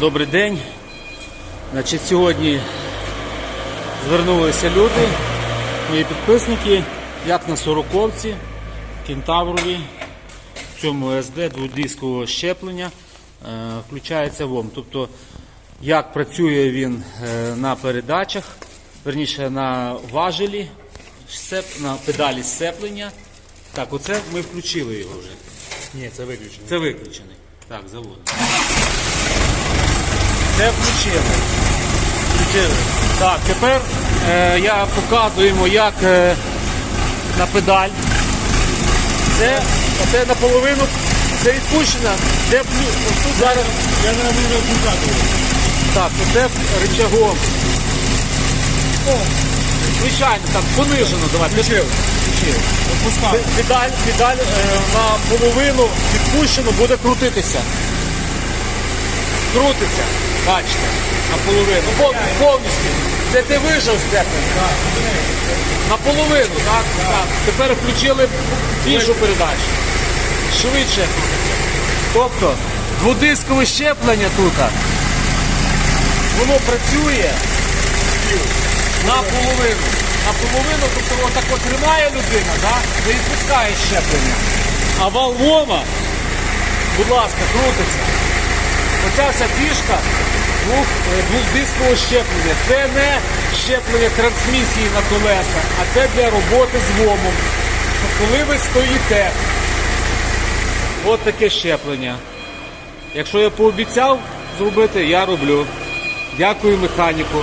Добрий день. Значить, сьогодні звернулися люди, мої підписники, як на сороковці, кентаврові, в цьому СД дводискового щеплення е, включається ВОМ. Тобто, як працює він е, на передачах, верніше на важелі, сцеп- на педалі сцеплення. Так, оце ми включили його вже. Ні, це виключено. Це виключений. Так, завод. Це включили. Включили. Так, тепер е, я показуємо, як е, на педаль. Це, це наполовину, це відпущено. Де плюс? Ось тут зараз. Я зараз буду. Так, оце рычагом. О, звичайно, так, понижено давай. Включив. Розпускав. Педаль, педаль е, на половину відпущено буде крутитися. Крутиться. Бачите, наполовину. Пов- Повністю. Це ти вижив з цепом. Наполовину, так? так? Тепер включили іншу передачу. Швидше. Тобто дводискове щеплення тут. Воно працює наполовину. Наполовину, тобто отак от тримає людина, да? не відпускає щеплення. А валвома, будь ласка, крутиться. Ця фішка двох, е, двохдискового щеплення. Це не щеплення трансмісії на колеса, а це для роботи з ломом. Коли ви стоїте, от таке щеплення. Якщо я пообіцяв зробити, я роблю. Дякую механіку.